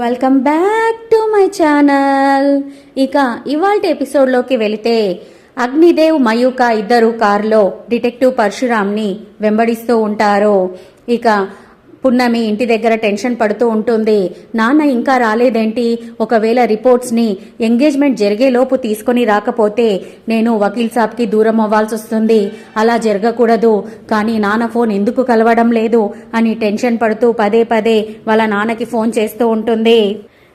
Welcome back to my channel ఇక ఇవాళ ఎపిసోడ్లోకి వెళితే అగ్నిదేవ్ మయూక ఇద్దరు కారులో డిటెక్టివ్ పరశురామ్ని వెంబడిస్తూ ఉంటారు. ఇక పున్నమి ఇంటి దగ్గర టెన్షన్ పడుతూ ఉంటుంది. నాన్న ఇంకా రాలేదేంటి? ఒకవేళ రిపోర్ట్స్ని ఎంగేజ్మెంట్ జరిగేలోపు తీసుకొని రాకపోతే నేను వకీల్ సాబ్కి దూరం అవ్వాల్సి వస్తుంది. అలా జరగకూడదు. కానీ నాన్న ఫోన్ ఎందుకు కలవడం లేదు? అని టెన్షన్ పడుతూ పదే పదే వాళ్ళ నాన్నకి ఫోన్ చేస్తూ ఉంటుంది.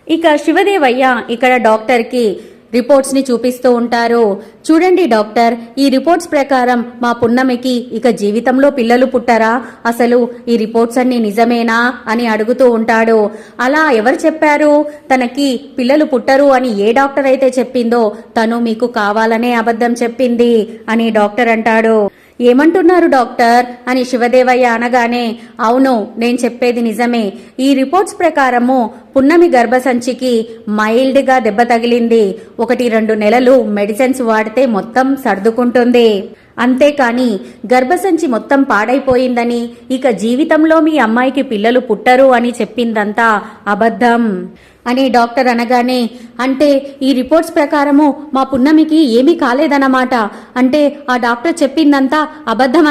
ఇక శివదేవయ్య ఇక్కడ డాక్టర్కి రిపోర్ట్స్ని చూపిస్తూ ఉంటారు. చూడండి డాక్టర్ ఈ రిపోర్ట్స్ ప్రకారం మా పున్నమికి ఇక జీవితంలో పిల్లలు పుట్టరా? అసలు ఈ రిపోర్ట్స్ అన్ని నిజమేనా? అని అడుగుతూ ఉంటాడు. అలా ఎవరు చెప్పారు? తనకి పిల్లలు పుట్టరు అని ఏ డాక్టర్ అయితే చెప్పిందో తను మీకు కావాలనే అబద్ధం చెప్పింది అని డాక్టర్ అంటాడు. ఏమంటున్నారు డాక్టర్? అని శివదేవయ్య అనగానే అవును నేను చెప్పేది నిజమే. ఈ రిపోర్ట్స్ ప్రకారము పున్నమి గర్భసంచికి మైల్డ్గా దెబ్బ తగిలింది. ఒకటి రెండు నెలలు మెడిసిన్స్ వాడితే మొత్తం సర్దుకుంటుంది. అంతేకాని గర్భసంచి మొత్తం పాడైపోయిందని ఇక జీవితంలో మీ అమ్మాయికి పిల్లలు పుట్టరు అని చెప్పిందంతా అబద్ధం. అని డాక్టర్ అనగానే అంటే ఈ రిపోర్ట్స్ ప్రకారము మా పున్నమికి ఏమీ కాలేదన్నమాట. అంటే ఆ డాక్టర్ చెప్పిందంతా అబద్ధం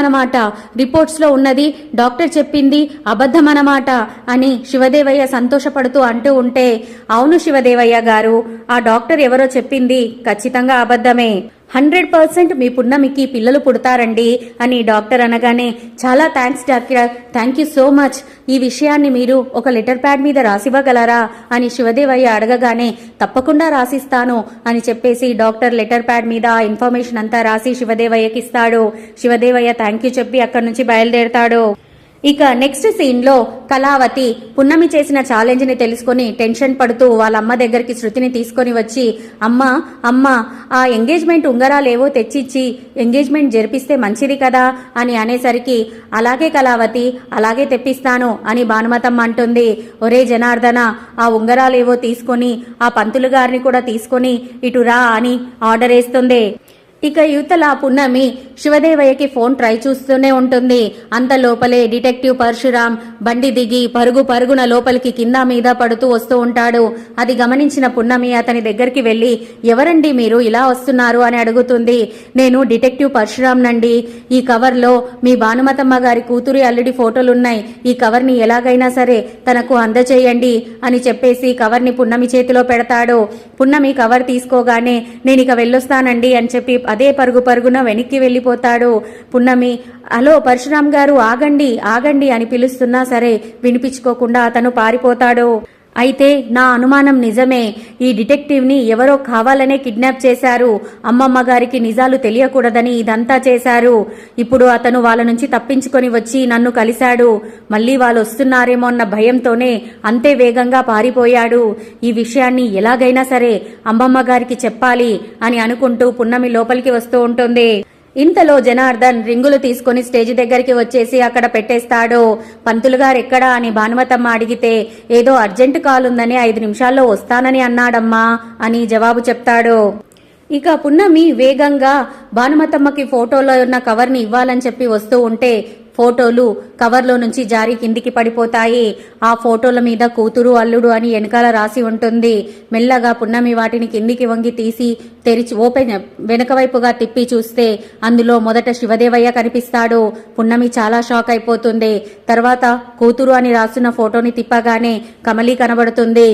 రిపోర్ట్స్లో ఉన్నది డాక్టర్ చెప్పింది అబద్ధం అని శివదేవయ్య సంతోషపడుతూ అంటూ ఉంటే అవును శివదేవయ్య గారు ఆ డాక్టర్ ఎవరో చెప్పింది ఖచ్చితంగా అబద్ధమే. హండ్రెడ్ పర్సెంట్ మీ పున్నమికి పిల్లలు పుడతారండి అని డాక్టర్ అనగానే చాలా thanks doctor. Thank you so much ఈ విషయాన్ని మీరు ఒక లెటర్ ప్యాడ్ మీద రాసివ్వగలరా? అని శివదేవయ్య అడగగానే తప్పకుండా రాసిస్తాను అని చెప్పేసి డాక్టర్ లెటర్ ప్యాడ్ మీద ఇన్ఫర్మేషన్ అంతా రాసి శివదేవయ్యకి ఇస్తాడు శివదేవయ్య థ్యాంక్ యూ చెప్పి అక్కడి నుంచి బయలుదేరతాడు. ఇక నెక్స్ట్ సీన్లో కళావతి పున్నమి చేసిన ఛాలెంజ్ని తెలుసుకొని టెన్షన్ పడుతూ వాళ్ళ అమ్మ దగ్గరికి శృతిని తీసుకొని వచ్చి అమ్మ అమ్మ ఆ ఎంగేజ్మెంట్ ఉంగరాలేవో తెచ్చిచ్చి ఎంగేజ్మెంట్ జరిపిస్తే మంచిది కదా అని అనేసరికి అలాగే కళావతి అలాగే తెప్పిస్తాను అని భానుమతమ్మ అంటుంది. ఒరే జనార్దన ఆ ఉంగరాలేవో తీసుకొని ఆ పంతులు గారిని కూడా తీసుకొని ఇటు రా అని ఆర్డర్ వేస్తుంది. ఇక యువతల పున్నమి శివదేవయ్యకి ఫోన్ ట్రై చూస్తూనే ఉంటుంది. అంత లోపలే డిటెక్టివ్ పరశురాం బండి దిగి పరుగు పరుగున లోపలికి కింద మీద పడుతూ వస్తూ ఉంటాడు. అది గమనించిన పున్నమి అతని దగ్గరికి వెళ్ళి ఎవరండి మీరు? ఇలా వస్తున్నారు? అని అడుగుతుంది. నేను డిటెక్టివ్ పరశురాం నండి. ఈ కవర్లో మీ భానుమతమ్మ గారి కూతురి అల్లుడి ఫోటోలున్నాయి. ఈ కవర్ని ఎలాగైనా సరే తనకు అందచేయండి అని చెప్పేసి కవర్ని పున్నమి చేతిలో పెడతాడు. పున్నమి కవర్ తీసుకోగానే నేను ఇక వెళ్ళొస్తానండి అని చెప్పి అదే పరుగు పరుగున వెనక్కి వెళ్ళిపోతాడు. పున్నమి హలో పరశురామ్ గారు ఆగండి ఆగండి అని పిలుస్తున్నా సరే వినిపించుకోకుండా అతను పారిపోతాడు. అయితే నా అనుమానం నిజమే. ఈ డిటెక్టివ్ని ఎవరో కావాలనే కిడ్నాప్ చేశారు. అమ్మమ్మ గారికి నిజాలు తెలియకూడదని ఇదంతా చేశారు. ఇప్పుడు అతను వాళ్ళ నుంచి తప్పించుకొని వచ్చి నన్ను కలిశాడు. మళ్ళీ వాళ్ళు వస్తున్నారేమో అన్న భయంతోనే అంతే వేగంగా పారిపోయాడు. ఈ విషయాన్ని ఎలాగైనా సరే అమ్మమ్మ గారికి చెప్పాలి అని అనుకుంటూ పున్నమి లోపలికి వస్తూ ఉంటుంది. ఇంతలో జనార్దన్ రింగులు తీసుకుని స్టేజ్ దగ్గరికి వచ్చేసి అక్కడ పెట్టేస్తాడు. పంతులు గారు ఎక్కడా అని భానుమతమ్మ అడిగితే ఏదో అర్జెంటు కాల్ ఉందని ఐదు నిమిషాల్లో వస్తానని అన్నాడమ్మా అని జవాబు చెప్తాడు. ఇక పున్నమి వేగంగా భానుమతమ్మకి ఫోటోలో ఉన్న కవర్ని ఇవ్వాలని చెప్పి వస్తూ ఉంటే ఫోటోలు కవర్లో నుంచి జారి కిందికి పడిపోతాయి. ఆ ఫోటోల మీద కూతురు అల్లుడు అని వెనకాల రాసి ఉంటుంది. మెల్లగా పున్నమి వాటిని కిందికి వంగి తీసి తెరిచి ఓపెన్ వెనకవైపుగా తిప్పి చూస్తే అందులో మొదట శివదేవయ్య కనిపిస్తాడు. పున్నమి చాలా షాక్ అయిపోతుంది. తర్వాత కూతురు అని రాస్తున్న ఫోటోని తిప్పగానే కమలి కనబడుతుంది.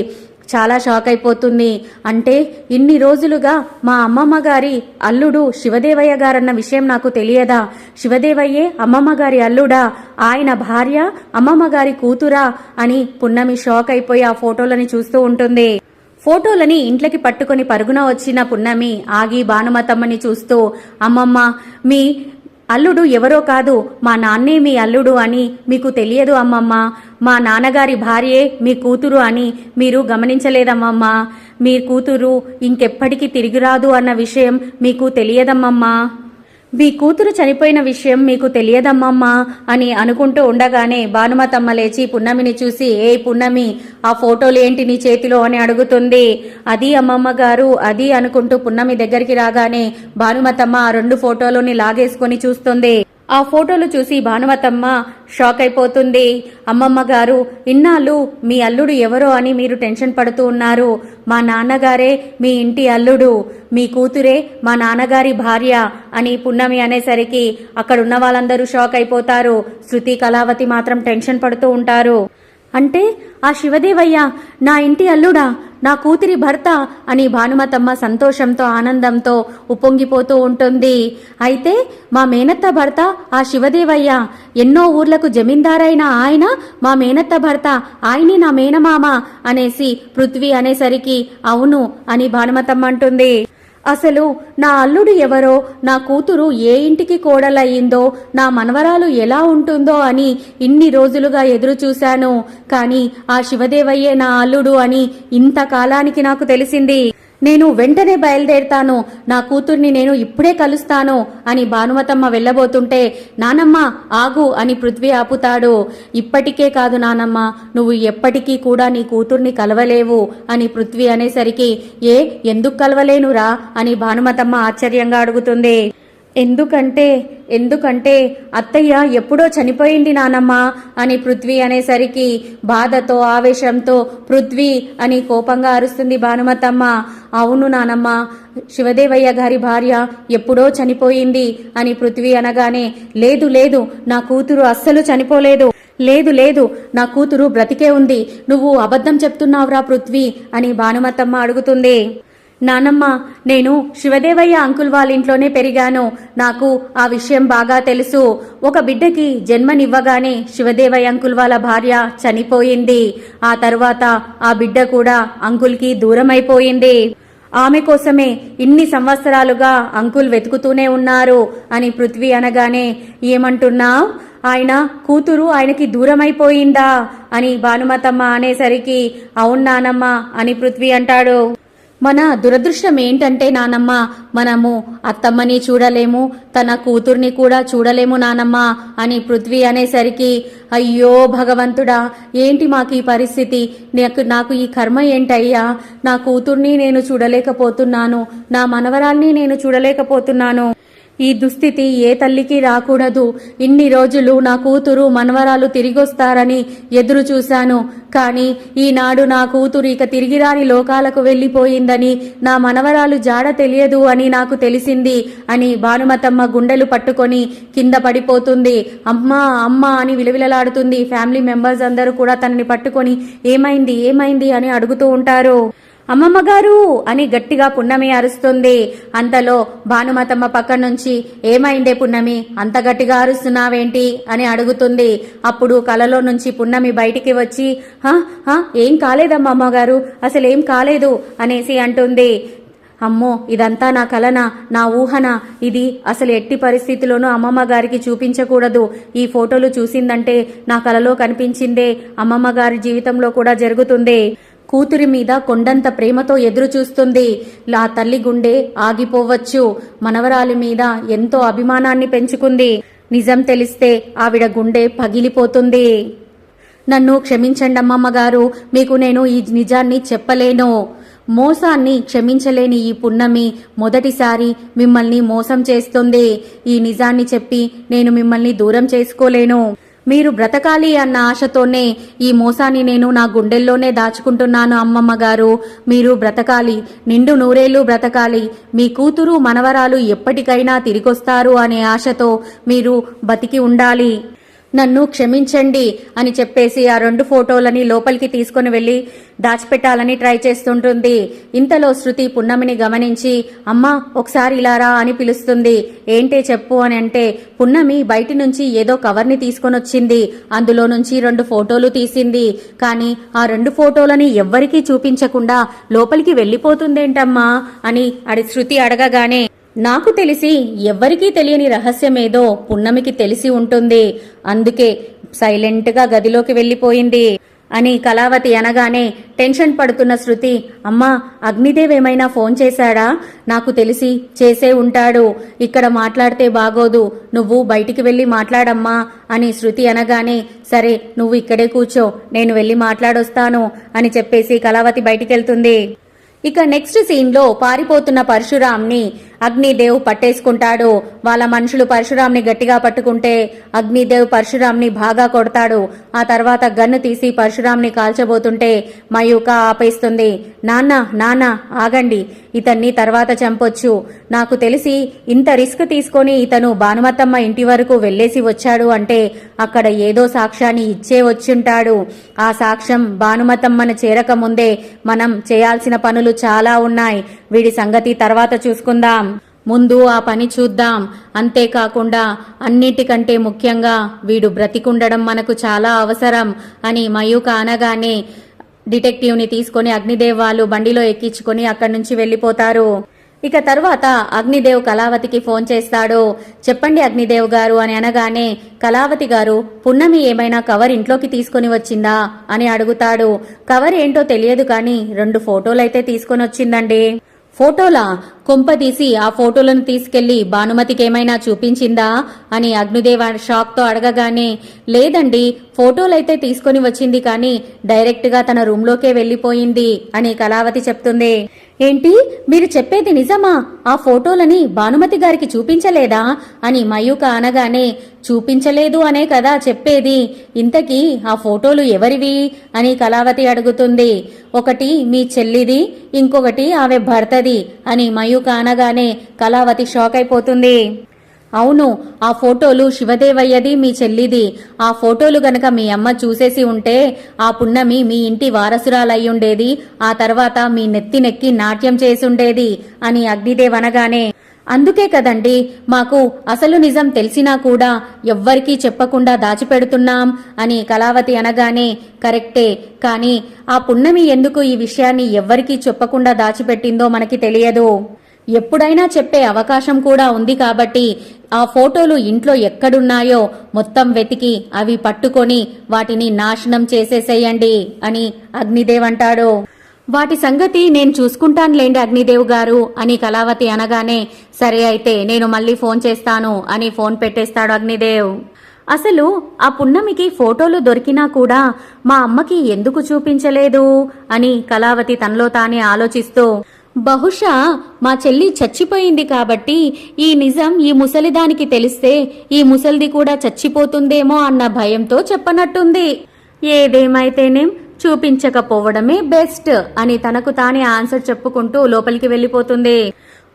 చాలా షాక్ అయిపోతుంది. అంటే ఇన్ని రోజులుగా మా అమ్మమ్మ గారి అల్లుడు శివదేవయ్య గారన్న విషయం నాకు తెలియదా? శివదేవయ్యే అమ్మమ్మ గారి అల్లుడా? ఆయన భార్య అమ్మమ్మ గారి కూతురా? అని పున్నమి షాక్ అయిపోయి ఆ ఫోటోలని చూస్తూ ఉంటుంది. ఫోటోలని ఇంట్లోకి పట్టుకొని పరుగున వచ్చిన పున్నమి ఆగి భానుమతమ్మని చూస్తూ అమ్మమ్మ మీ అల్లుడు ఎవరో కాదు మా నాన్నే మీ అల్లుడు అని మీకు తెలియదు అమ్మమ్మ. మా నాన్నగారి భార్యే మీ కూతురు అని మీరు గమనించలేదమ్మమ్మ. మీ కూతురు ఇంకెప్పటికీ తిరిగిరాదు అన్న విషయం మీకు తెలియదమ్మమ్మా. మీ కూతురు చనిపోయిన విషయం మీకు తెలియదమ్మమ్మా అని అనుకుంటూ ఉండగానే భానుమతమ్మ లేచి పున్నమిని చూసి ఏ పున్నమి ఆ ఫోటోలు ఏంటి నీ చేతిలో? అని అడుగుతుంది. అది అమ్మమ్మ గారు అది అనుకుంటూ పున్నమి దగ్గరికి రాగానే భానుమతమ్మ ఆ రెండు ఫోటోలని లాగేసుకొని చూస్తుంది. ఆ ఫోటోలు చూసి భానుమతమ్మ షాక్ అయిపోతుంది అమ్మమ్మ గారు ఇన్నాళ్ళు మీ అల్లుడు ఎవరో అని మీరు టెన్షన్ పడుతూ ఉన్నారు. మా నాన్నగారే మీ ఇంటి అల్లుడు. మీ కూతురే మా నాన్నగారి భార్య అని పున్నమి అనేసరికి అక్కడున్న వాళ్ళందరూ షాక్ అయిపోతారు శృతి కళావతి మాత్రం టెన్షన్ పడుతూ ఉంటారు. అంటే ఆ శివదేవయ్య నా ఇంటి అల్లుడా? నా కూతురి భర్త అని భానుమతమ్మ సంతోషంతో ఆనందంతో ఉప్పొంగిపోతూ ఉంటుంది. అయితే మా మేనత్త భర్త ఆ శివదేవయ్య ఎన్నో ఊర్లకు జమీందారైన ఆయన మా మేనత్త భర్త ఆయనే నా మేనమామ అనేసి పృథ్వీ అనేసరికి అవును అని భానుమతమ్మ అంటుంది. అసలు నా అల్లుడు ఎవరో నా కూతురు ఏ ఇంటికి కోడలయ్యిందో నా మనవరాలు ఎలా ఉంటుందో అని ఇన్ని రోజులుగా ఎదురు చూశాను కానీ ఆ శివదేవయ్యే నా అల్లుడు అని ఇంతకాలానికి నాకు తెలిసింది. నేను వెంటనే బయలుదేరుతాను. నా కూతుర్ని నేను ఇప్పుడే కలుస్తాను అని భానుమతమ్మ వెళ్ళబోతుంటే నానమ్మ ఆగు అని పృథ్వీ ఆపుతాడు. ఇప్పటికే కాదు నానమ్మ నువ్వు ఎప్పటికీ కూడా నీ కూతుర్ని కలవలేవు అని పృథ్వీ అనేసరికి ఏ ఎందుకు కలవలేనురా అని భానుమతమ్మ ఆశ్చర్యంగా అడుగుతుంది. ఎందుకంటే ఎందుకంటే అత్తయ్య ఎప్పుడో చనిపోయింది నానమ్మ అని పృథ్వీ అనేసరికి బాధతో ఆవేశంతో పృథ్వీ అని కోపంగా అరుస్తుంది భానుమతమ్మ. అవును నానమ్మ శివదేవయ్య గారి భార్య ఎప్పుడో చనిపోయింది అని పృథ్వీ అనగానే లేదు లేదు నా కూతురు అస్సలు చనిపోలేదు. లేదు లేదు నా కూతురు బ్రతికే ఉంది. నువ్వు అబద్ధం చెప్తున్నావురా పృథ్వీ అని భానుమతమ్మ అడుగుతుంది. నానమ్మ నేను శివదేవయ్య అంకుల్ వాళ్ళ ఇంట్లోనే పెరిగాను. నాకు ఆ విషయం బాగా తెలుసు. ఒక బిడ్డకి జన్మనివ్వగానే శివదేవయ్య అంకుల్ వాళ్ళ భార్య చనిపోయింది. ఆ తర్వాత ఆ బిడ్డ కూడా అంకుల్కి దూరమైపోయింది. ఆమె కోసమే ఇన్ని సంవత్సరాలుగా అంకుల్ వెతుకుతూనే ఉన్నారు అని పృథ్వీ అనగానే ఏమంటున్నావు? ఆయన కూతురు ఆయనకి దూరమైపోయిందా? అని భానుమతమ్మ అనేసరికి అవును నానమ్మ అని పృథ్వీ అంటాడు. మన దురదృష్టం ఏంటంటే నానమ్మ మనము అత్తమ్మని చూడలేము తన కూతుర్ని కూడా చూడలేము నానమ్మ అని పృథ్వీ అనేసరికి అయ్యో భగవంతుడా ఏంటి మాకు ఈ పరిస్థితి? నాకు నాకు ఈ కర్మ ఏంటయ్యా? నా కూతుర్ని నేను చూడలేకపోతున్నాను నా మనవరాల్ని నేను చూడలేకపోతున్నాను. ఈ దుస్థితి ఏ తల్లికి రాకూడదు. ఇన్ని రోజులు నా కూతురు మనవరాలు తిరిగొస్తారని ఎదురు చూశాను. కానీ ఈనాడు నా కూతురు ఇక తిరిగిరాని లోకాలకు వెళ్ళిపోయిందని నా మనవరాలు జాడ తెలియదు అని నాకు తెలిసింది అని భానుమతమ్మ గుండెలు పట్టుకొని కింద పడిపోతుంది. అమ్మా అమ్మా అని విలవిలలాడుతుంది. ఫ్యామిలీ మెంబర్స్ అందరూ కూడా తనని పట్టుకొని ఏమైంది ఏమైంది అని అడుగుతూ ఉంటారు. అమ్మమ్మ గారు అని గట్టిగా పున్నమి అరుస్తుంది. అంతలో భానుమతమ్మ పక్క నుంచి ఏమైందే పున్నమి? అంత గట్టిగా అరుస్తున్నావేంటి? అని అడుగుతుంది. అప్పుడు కలలో నుంచి పున్నమి బయటికి వచ్చి హా హా ఏం కాలేదమ్మా అమ్మగారు? అసలేం కాలేదు? అనేసి అంటుంది. అమ్మో ఇదంతా నా కలనా? నా ఊహన? ఇది అసలు ఎట్టి పరిస్థితిలోనూ అమ్మమ్మ గారికి చూపించకూడదు. ఈ ఫోటోలు చూసిందంటే నా కలలో కనిపించిందే. అమ్మమ్మ గారి జీవితంలో కూడా జరుగుతుంది. కూతురి మీద కొండంత ప్రేమతో ఎదురుచూస్తుంది. లా తల్లి గుండె ఆగిపోవచ్చు. మనవరాలి మీద ఎంతో అభిమానాన్ని పెంచుకుంది. నిజం తెలిస్తే ఆవిడ గుండె పగిలిపోతుంది. నన్ను క్షమించండి గారు మీకు నేను ఈ నిజాన్ని చెప్పలేను. మోసాన్ని క్షమించలేని ఈ పున్నమి మొదటిసారి మిమ్మల్ని మోసం చేస్తుంది. ఈ నిజాన్ని చెప్పి నేను మిమ్మల్ని దూరం చేసుకోలేను. మీరు బ్రతకాలి అన్న ఆశతోనే ఈ మోసాన్ని నేను నా గుండెల్లోనే దాచుకుంటున్నాను అమ్మమ్మ గారు. మీరు బ్రతకాలి నిండు నూరేళ్ళు బ్రతకాలి. మీ కూతురు మనవరాలు ఎప్పటికైనా తిరిగొస్తారు అనే ఆశతో మీరు బతికి ఉండాలి. నన్ను క్షమించండి అని చెప్పేసి ఆ రెండు ఫోటోలని లోపలికి తీసుకుని వెళ్ళి దాచిపెట్టాలని ట్రై చేస్తుంటుంది. ఇంతలో శృతి పున్నమిని గమనించి అమ్మా ఒకసారి ఇలారా అని పిలుస్తుంది. ఏంటే చెప్పు అని అంటే పున్నమి బయటి నుంచి ఏదో కవర్ని తీసుకొని వచ్చింది. అందులో నుంచి రెండు ఫోటోలు తీసింది. కానీ ఆ రెండు ఫోటోలని ఎవ్వరికీ చూపించకుండా లోపలికి వెళ్ళిపోతుందేంటమ్మా అని అడి శృతి అడగగానే నాకు తెలిసి ఎవ్వరికీ తెలియని రహస్యమేదో పున్నమికి తెలిసి ఉంటుంది. అందుకే సైలెంట్గా గదిలోకి వెళ్ళిపోయింది. అని కళావతి అనగానే టెన్షన్ పడుతున్న శృతి అమ్మా అగ్నిదేవ్ ఏమైనా ఫోన్ చేశాడా? నాకు తెలిసి చేసే ఉంటాడు. ఇక్కడ మాట్లాడితే బాగోదు. నువ్వు బయటికి వెళ్ళి మాట్లాడమ్మా అని శృతి అనగానే సరే నువ్వు ఇక్కడే కూర్చో. నేను వెళ్ళి మాట్లాడొస్తాను అని చెప్పేసి కళావతి బయటికెళ్తుంది. ఇక నెక్స్ట్ సీన్లో పారిపోతున్న పరశురాంని అగ్నిదేవ్ పట్టేసుకుంటాడు. వాళ్ళ మనుషులు పరశురాంని గట్టిగా పట్టుకుంటే అగ్నిదేవ్ పరశురాంని బాగా కొడతాడు. ఆ తర్వాత గన్ను తీసి పరశురాంని కాల్చబోతుంటే మయూక ఆపేస్తుంది. నాన్న నాన్న ఆగండి. ఇతన్ని తర్వాత చంపొచ్చు. నాకు తెలిసి ఇంత రిస్క్ తీసుకొని ఇతను భానుమతమ్మ ఇంటి వరకు వెళ్ళేసి వచ్చాడు అంటే అక్కడ ఏదో సాక్ష్యాన్ని ఇచ్చే వచ్చుంటాడు. ఆ సాక్ష్యం భానుమతమ్మను చేరకముందే మనం చేయాల్సిన పనులు చాలా ఉన్నాయి. వీడి సంగతి తర్వాత చూసుకుందాం. ముందు ఆ పని చూద్దాం. అంతేకాకుండా అన్నిటికంటే ముఖ్యంగా వీడు బ్రతికుండడం మనకు చాలా అవసరం అని మయూక అనగానే డిటెక్టివ్ని తీసుకొని అగ్నిదేవ్ వాళ్ళు బండిలో ఎక్కించుకొని అక్కడి నుంచి వెళ్ళిపోతారు. ఇక తర్వాత అగ్నిదేవ్ కళావతికి ఫోన్ చేస్తాడు. చెప్పండి అగ్నిదేవ్ గారు అని అనగానే కళావతి గారు పున్నమి ఏమైనా కవర్ ఇంట్లోకి తీసుకొని వచ్చిందా? అని అడుగుతాడు. కవర్ ఏంటో తెలియదు కానీ రెండు ఫోటోలైతే తీసుకొని వచ్చిందండి. ఫోటోలా కొంపదీసి ఆ ఫోటోలను తీసుకెళ్ళి భానుమతికి ఏమైనా చూపించిందా అని అగ్నిదేవ షాక్తో అడగగానే లేదండి ఫోటోలైతే తీసుకొని వచ్చింది కానీ డైరెక్ట్గా తన రూమ్లోకే వెళ్ళిపోయింది అని కళావతి చెప్తుంది. ఏంటి? మీరు చెప్పేది నిజమా? ఆ ఫోటోలని భానుమతి గారికి చూపించలేదా? అని మయూక అనగానే చూపించలేదు అనే కదా చెప్పేది. ఇంతకీ ఆ ఫోటోలు ఎవరివి? అని కళావతి అడుగుతుంది. ఒకటి మీ చెల్లిది. ఇంకొకటి ఆమె భర్తది. అని మయూక అనగానే కళావతి షాక్ అయిపోతుంది అవును ఆ ఫోటోలు శివదేవయ్యది మీ చెల్లిది. ఆ ఫోటోలు గనక మీ అమ్మ చూసేసి ఉంటే ఆ పున్నమి మీ ఇంటి వారసురాలయ్యుండేది. ఆ తర్వాత మీ నెత్తి నెక్కి నాట్యం చేసుండేది అని అగ్నిదేవ్ అనగానే అందుకే కదండి మాకు అసలు నిజం తెలిసినా కూడా ఎవ్వరికీ చెప్పకుండా దాచిపెడుతున్నాం అని కళావతి అనగానే కరెక్టే కానీ ఆ పున్నమి ఎందుకు ఈ విషయాన్ని ఎవ్వరికీ చెప్పకుండా దాచిపెట్టిందో మనకి తెలియదు. ఎప్పుడైనా చెప్పే అవకాశం కూడా ఉంది కాబట్టి ఆ ఫోటోలు ఇంట్లో ఎక్కడున్నాయో మొత్తం వెతికి అవి పట్టుకొని వాటిని నాశనం చేసేసేయండి అని అగ్నిదేవ్ అంటాడు. వాటి సంగతి నేను చూసుకుంటానులేండి అగ్నిదేవ్ గారు అని కళావతి అనగానే సరే అయితే నేను మళ్ళీ ఫోన్ చేస్తాను అని ఫోన్ పెట్టేస్తాడు అగ్నిదేవ్. అసలు ఆ పున్నమికి ఫోటోలు దొరికినా కూడా మా అమ్మకి ఎందుకు చూపించలేదు అని కళావతి తనలో తానే ఆలోచిస్తూ బహుశా మా చెల్లి చచ్చిపోయింది కాబట్టి ఈ నిజం ఈ ముసలిదానికి తెలిస్తే ఈ ముసలిది కూడా చచ్చిపోతుందేమో అన్న భయంతో చెప్పనట్టుంది. ఏదేమైతేనేం చూపించకపోవడమే బెస్ట్ అని తనకు తానే ఆన్సర్ చెప్పుకుంటూ లోపలికి వెళ్ళిపోతుంది.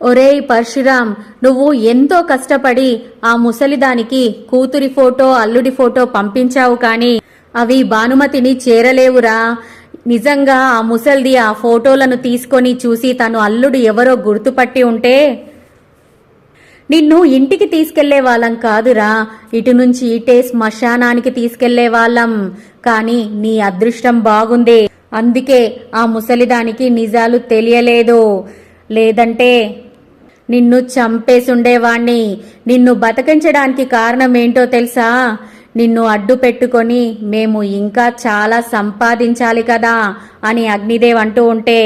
ఒరేయ్ పరశురామ్ నువ్వు ఎంతో కష్టపడి ఆ ముసలిదానికి కూతురి ఫోటో అల్లుడి ఫోటో పంపించావు కానీ అవి భానుమతిని చేరలేవురా. నిజంగా ఆ ముసల్ది ఆ ఫోటోలను తీసుకొని చూసి తను అల్లుడు ఎవరో గుర్తుపట్టి ఉంటే నిన్ను ఇంటికి తీసుకెళ్ళే వాళ్ళం కాదురా. ఇటు నుంచి ఇటే శ్మశానానికి తీసుకెళ్ళే వాళ్ళం. కానీ నీ అదృష్టం బాగుంది. అందుకే ఆ ముసలిదానికి నిజాలు తెలియలేదు. లేదంటే నిన్ను చంపేసుండేవాణ్ణి. నిన్ను బతికించడానికి కారణం ఏంటో తెలుసా? నిన్ను అడ్డు పెట్టుకొని మేము ఇంకా చాలా సంపాదించాలి కదా అని అగ్నిదేవ్ అంటూ ఉంటే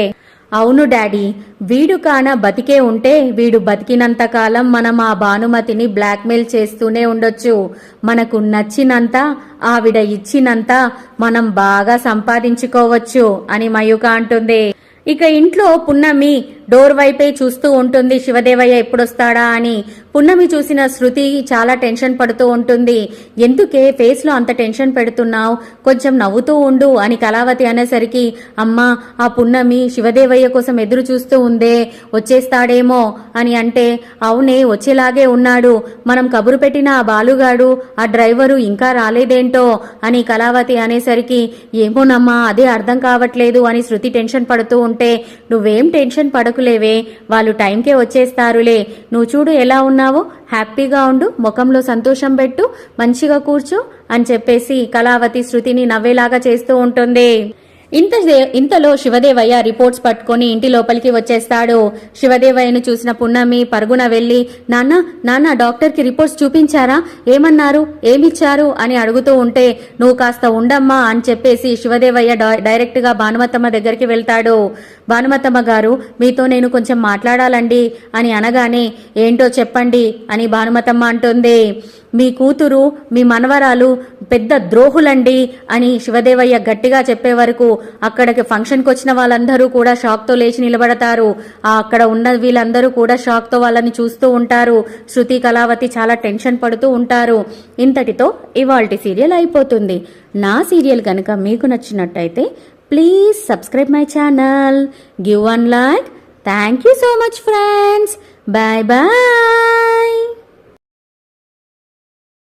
అవును డాడీ వీడు కాన బతికే ఉంటే వీడు బతికినంత కాలం మనం ఆ భానుమతిని బ్లాక్మెయిల్ చేస్తూనే ఉండొచ్చు. మనకు నచ్చినంత ఆవిడ ఇచ్చినంత మనం బాగా సంపాదించుకోవచ్చు అని మయూక అంటుంది. ఇక ఇంట్లో పున్నమి డోర్ వైపే చూస్తూ ఉంటుంది శివదేవయ్య ఎప్పుడొస్తాడా? అని. పున్నమి చూసిన శృతి చాలా టెన్షన్ పడుతూ ఉంటుంది. ఎందుకే ఫేస్లో అంత టెన్షన్ పెడుతున్నావు? కొంచెం నవ్వుతూ ఉండు అని కళావతి అనేసరికి అమ్మా ఆ పున్నమి శివదేవయ్య కోసం ఎదురు చూస్తూ ఉందే వచ్చేస్తాడేమో అని అంటే అవునే వచ్చేలాగే ఉన్నాడు. మనం కబురు పెట్టిన ఆ బాలుగాడు ఆ డ్రైవరు ఇంకా రాలేదేంటో అని కళావతి అనేసరికి ఏమోనమ్మా అదే అర్థం కావట్లేదు అని శృతి టెన్షన్ పడుతూ ఉంటే నువ్వేం టెన్షన్ పడకు లేవే వాళ్ళు టైంకే వచ్చేస్తారులే. నువ్వు చూడు ఎలా ఉన్నావో? హ్యాపీగా ఉండు ముఖంలో సంతోషం పెట్టు మంచిగా కూర్చో అని చెప్పేసి కళావతి శృతిని నవ్వేలాగా చేస్తూ ఉంటుంది. ఇంత ఇంతలో శివదేవయ్య రిపోర్ట్స్ పట్టుకొని ఇంటి లోపలికి వచ్చేస్తాడు. శివదేవయ్యను చూసిన పున్నమి పరుగున వెళ్ళి నాన్న నాన్న డాక్టర్కి రిపోర్ట్స్ చూపించారా? ఏమన్నారు? ఏమిచ్చారు? అని అడుగుతూ ఉంటే నువ్వు కాస్త ఉండమ్మా అని చెప్పేసి శివదేవయ్య డై- డైరెక్ట్గా భానుమతమ్మ దగ్గరికి వెళ్తాడు. భానుమతమ్మ గారు మీతో నేను కొంచెం మాట్లాడాలండి అని అనగానే ఏంటో చెప్పండి అని భానుమతమ్మ అంటుంది. మీ కూతురు మీ మనవరాలు పెద్ద ద్రోహులండి అని శివదేవయ్య గట్టిగా చెప్పే వరకు అక్కడికి ఫంక్షన్కి వచ్చిన వాళ్ళందరూ కూడా షాక్తో లేచి నిలబడతారు. ఆ అక్కడ ఉన్న వీళ్ళందరూ కూడా షాక్తో వాళ్ళని చూస్తూ ఉంటారు. శృతి కళావతి చాలా టెన్షన్ పడుతూ ఉంటారు. ఇంతటితో ఇవాల్టి సీరియల్ అయిపోతుంది. నా సీరియల్ కనుక మీకు నచ్చినట్టయితే please subscribe my channel give one like thank you so much friends bye bye